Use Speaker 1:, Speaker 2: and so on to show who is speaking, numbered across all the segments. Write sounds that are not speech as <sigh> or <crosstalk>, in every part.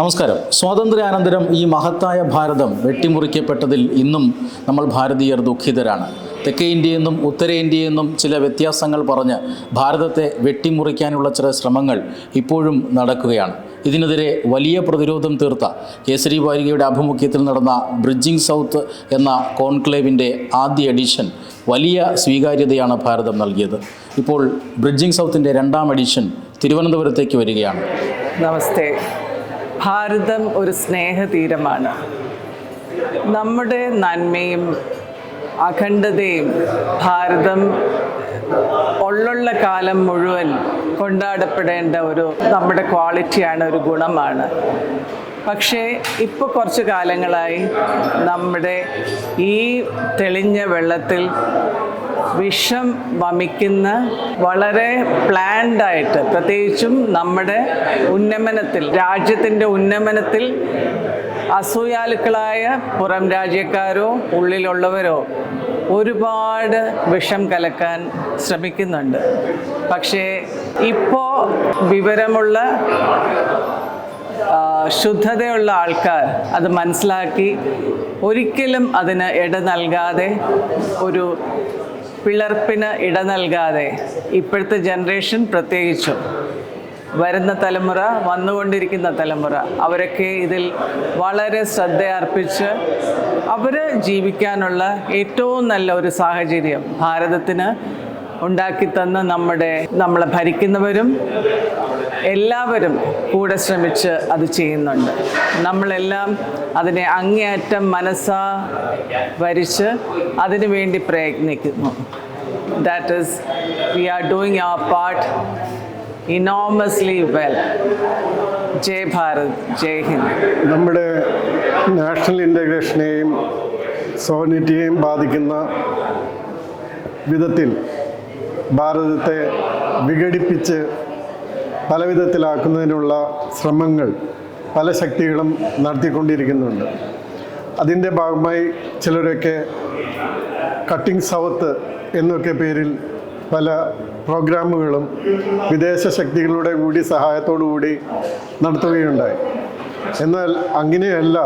Speaker 1: നമസ്കാരം. സ്വാതന്ത്ര്യാനന്തരം ഈ മഹത്തായ ഭാരതം വെട്ടിമുറിക്കപ്പെട്ടതിൽ ഇന്നും നമ്മൾ ഭാരതീയർ ദുഃഖിതരാണ്. തെക്കേ ഇന്ത്യയെന്നും ഉത്തരേന്ത്യയെന്നും ചില വ്യത്യാസങ്ങൾ പറഞ്ഞ് ഭാരതത്തെ വെട്ടിമുറിക്കാനുള്ള ചില ശ്രമങ്ങൾ ഇപ്പോഴും നടക്കുകയാണ്. ഇതിനെതിരെ വലിയ പ്രതിരോധം തീർത്ത കേസരി വാരികയുടെ ആഭിമുഖ്യത്തിൽ നടന്ന ബ്രിഡ്ജിംഗ് സൗത്ത് എന്ന കോൺക്ലേവിന്റെ ആദ്യ എഡിഷൻ വലിയ സ്വീകാര്യതയാണ് ഭാരതം നൽകിയത്. ഇപ്പോൾ ബ്രിഡ്ജിംഗ് സൗത്തിന്റെ രണ്ടാം എഡിഷൻ തിരുവനന്തപുരത്തേക്ക് വരികയാണ്.
Speaker 2: നമസ്തേ. ഭാരതം ഒരു സ്നേഹതീരമാണ്. നമ്മുടെ നന്മയും അഖണ്ഡതയും ഭാരതം ഉള്ളുള്ള കാലം മുഴുവൻ കൊണ്ടാടപ്പെടേണ്ട ഒരു നമ്മുടെ ക്വാളിറ്റിയാണ് ഒരു ഗുണമാണ്. പക്ഷേ ഇപ്പൊ കുറച്ച് കാലങ്ങളായി നമ്മുടെ ഈ തെളിഞ്ഞ വെള്ളത്തിൽ വിഷം വമിക്കുന്ന വളരെ പ്ലാൻഡായിട്ട് പ്രത്യേകിച്ചും നമ്മുടെ ഉന്നമനത്തിൽ രാജ്യത്തിന്റെ ഉന്നമനത്തിൽ അസൂയാലുക്കളായ പുറം രാജ്യക്കാരോ ഉള്ളിലുള്ളവരോ ഒരുപാട് വിഷം കലക്കാൻ ശ്രമിക്കുന്നുണ്ട്. പക്ഷേ ഇപ്പോൾ വിവരമുള്ള ശുദ്ധതയുള്ള ആൾക്കാർ അത് മനസ്സിലാക്കി ഒരിക്കലും അതിന് ഇട നൽകാതെ ഒരു പിളർപ്പിന് ഇട നൽകാതെ ഇപ്പോഴത്തെ ജനറേഷൻ പ്രത്യേകിച്ചും വരുന്ന തലമുറ വന്നുകൊണ്ടിരിക്കുന്ന തലമുറ അവരൊക്കെ ഇതിൽ വളരെ ശ്രദ്ധ അർപ്പിച്ച് അവർ ജീവിക്കാനുള്ള ഏറ്റവും നല്ല ഒരു സാഹചര്യം ഭാരതത്തിന് ഉണ്ടാക്കി തന്ന നമ്മുടെ നമ്മളെ ഭരിക്കുന്നവരും എല്ലാവരും കൂടെ ശ്രമിച്ച് അത് ചെയ്യുന്നുണ്ട്. നമ്മളെല്ലാം അതിനെ അങ്ങേയറ്റം മനസ്സാ വരിച്ച് അതിനു വേണ്ടി പ്രയത്നിക്കുന്നു. That is we are doing our part enormously well Jai Bharat Jai Hind
Speaker 3: നമ്മുടെ നാഷണൽ ഇന്റഗ്രേഷനെയും സോനിറ്റിയെയും ബാധിക്കുന്ന വിധത്തിൽ ഭാരതത്തെ വിഘടിപ്പിച്ച് പല വിധത്തിലാക്കുന്നതിനുള്ള ശ്രമങ്ങൾ പല ശക്തികളും നടത്തിക്കൊണ്ടിരിക്കുന്നുണ്ട്. അതിന്റെ ഭാഗമായി ചിലരൊക്കെ കട്ടിംഗ് സൗത്ത് എന്നൊക്കെ പേരിൽ പല പ്രോഗ്രാമുകളും വിദേശ ശക്തികളുടെ കൂടി സഹായത്തോടു കൂടി നടത്തുകയുണ്ടായി. എന്നാൽ അങ്ങനെയല്ല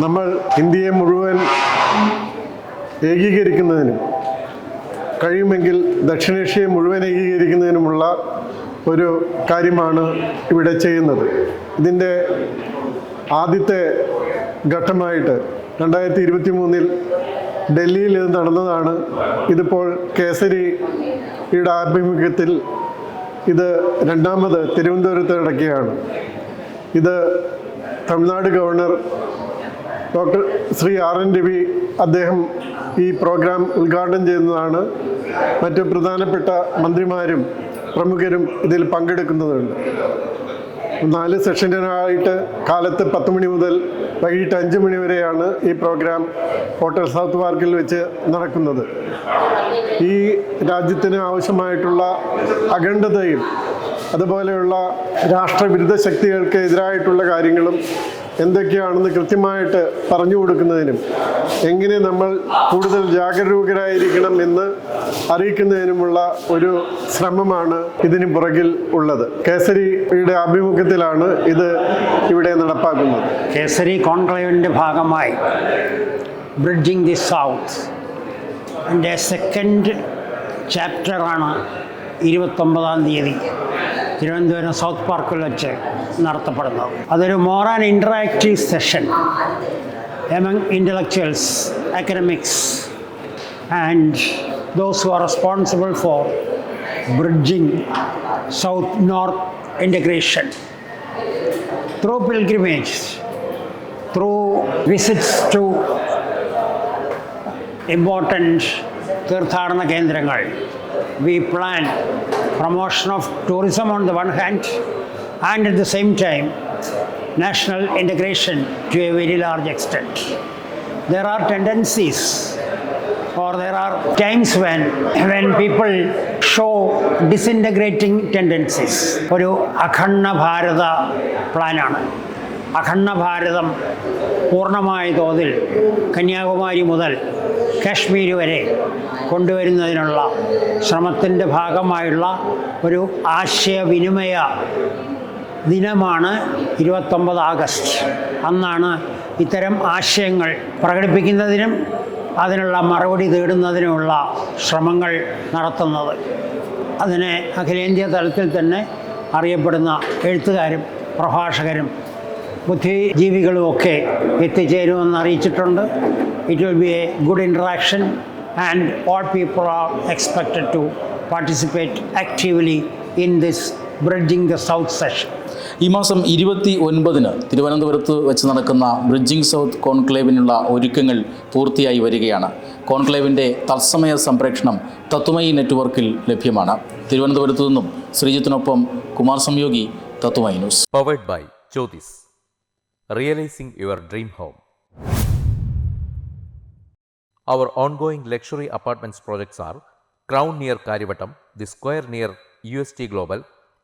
Speaker 3: നമ്മൾ ഇന്ത്യയെ മുഴുവൻ ഏകീകരിക്കുന്നതിനും കഴിയുമെങ്കിൽ ദക്ഷിണേഷ്യയെ മുഴുവൻ ഏകീകരിക്കുന്നതിനുമുള്ള ഒരു കാര്യമാണ് ഇവിടെ ചെയ്യുന്നത്. ഇതിന്റെ ആദ്യത്തെ ഘട്ടമായിട്ട് രണ്ടായിരത്തി ഇരുപത്തി മൂന്നിൽ ഡൽഹിയിൽ ഇത് നടന്നതാണ്. ഇതിപ്പോൾ കേസരിയുടെ ആഭിമുഖ്യത്തിൽ ഇത് രണ്ടാമത് തിരുവനന്തപുരത്ത് നടക്കുകയാണ്. ഇത് Tamil Nadu governor doctor Shri R N Ravi അദ്ദേഹം ഈ പ്രോഗ്രാം ഉദ്ഘാടനം ചെയ്യുന്നതാണ്. മറ്റ് പ്രധാനപ്പെട്ട മന്ത്രിമാരും പ്രമുഖരും ഇതിൽ പങ്കെടുക്കുന്നതുണ്ട് നാല് സെഷനായിട്ട് കാലത്ത് പത്ത് മണി മുതൽ വൈകിട്ട് അഞ്ച് മണി വരെയാണ് ഈ പ്രോഗ്രാം ഹോട്ടൽ സൗത്ത് പാർക്കിൽ വെച്ച് നടക്കുന്നത്. ഈ രാജ്യത്തിന് ആവശ്യമായിട്ടുള്ള അഖണ്ഡതയും അതുപോലെയുള്ള രാഷ്ട്രവിരുദ്ധ ശക്തികൾക്ക് എതിരായിട്ടുള്ള കാര്യങ്ങളും എന്തൊക്കെയാണെന്ന് കൃത്യമായിട്ട് പറഞ്ഞു കൊടുക്കുന്നതിനും എങ്ങനെ നമ്മൾ കൂടുതൽ ജാഗരൂകരായിരിക്കണം എന്ന് അറിയിക്കുന്നതിനുമുള്ള ഒരു ശ്രമമാണ് ഇതിന് പുറകിൽ ഉള്ളത്. കേസരിയുടെ ആഭിമുഖ്യത്തിലാണ് ഇത് ഇവിടെ നടപ്പാക്കുന്നത്.
Speaker 4: കേസരി കോൺക്ലേവിന്റെ ഭാഗമായി ബ്രിഡ്ജിങ് ദി സൗത്ത് എന്റെ സെക്കൻഡ് ചാപ്റ്ററാണ് ഇരുപത്തൊമ്പതാം തീയതി തിരുവനന്തപുരം സൗത്ത് പാർക്കിൽ വെച്ച് നടത്തപ്പെടുന്നത്. അതൊരു more and session among intellectuals academics and those who are responsible for bridging south north integration through pilgrimage, through visits to important തീർത്ഥാടന കേന്ദ്രങ്ങൾ we plan promotion of tourism on the one hand and at the same time national integration to a very large extent there are tendencies or there are times when <coughs> when people show disintegrating tendencies. ഒരു അഖണ്ഡ ഭാരത പ്ലാനാണ്. അഖണ്ഡ ഭാരതം പൂർണമായ തോതിൽ കന്യാകുമാരി മുതൽ കാശ്മീർ വരെ കൊണ്ടുവരുന്നതിനുള്ള ശ്രമത്തിന്റെ ഭാഗമായുള്ള ഒരു ആശയവിനിമയ ദിനമാണ് ഇരുപത്തൊമ്പത് ആഗസ്റ്റ്. അന്നാണ് ഇത്തരം ആശയങ്ങൾ പ്രകടിപ്പിക്കുന്നതിനും അതിനുള്ള മറുപടി തേടുന്നതിനുമുള്ള ശ്രമങ്ങൾ നടത്തുന്നത്. അതിനെ അഖിലേന്ത്യാ തലത്തിൽ തന്നെ അറിയപ്പെടുന്ന എഴുത്തുകാരും പ്രഭാഷകരും ബുദ്ധിജീവികളുമൊക്കെ എത്തിച്ചേരുമെന്ന് അറിയിച്ചിട്ടുണ്ട്. It will be a good interaction and all people are expected to participate actively in this bridging the south session
Speaker 1: ഈ മാസം ഇരുപത്തി ഒൻപതിന് തിരുവനന്തപുരത്ത് വെച്ച് നടക്കുന്ന ബ്രിഡ്ജിംഗ് സൗത്ത് കോൺക്ലേവിനുള്ള ഒരുക്കങ്ങൾ പൂർത്തിയായി വരികയാണ്. കോൺക്ലേവിന്റെ തത്സമയ സംപ്രേക്ഷണം തത്വമയി നെറ്റ്വർക്കിൽ ലഭ്യമാണ്. തിരുവനന്തപുരത്തു നിന്നും ശ്രീജിത്തിനൊപ്പം Kumar Samyogi Tattvamayi news.
Speaker 5: Powered by Jyothis realising your dream home our ongoing luxury by projects R crown dream home. Our ongoing luxury apartments projects are Crown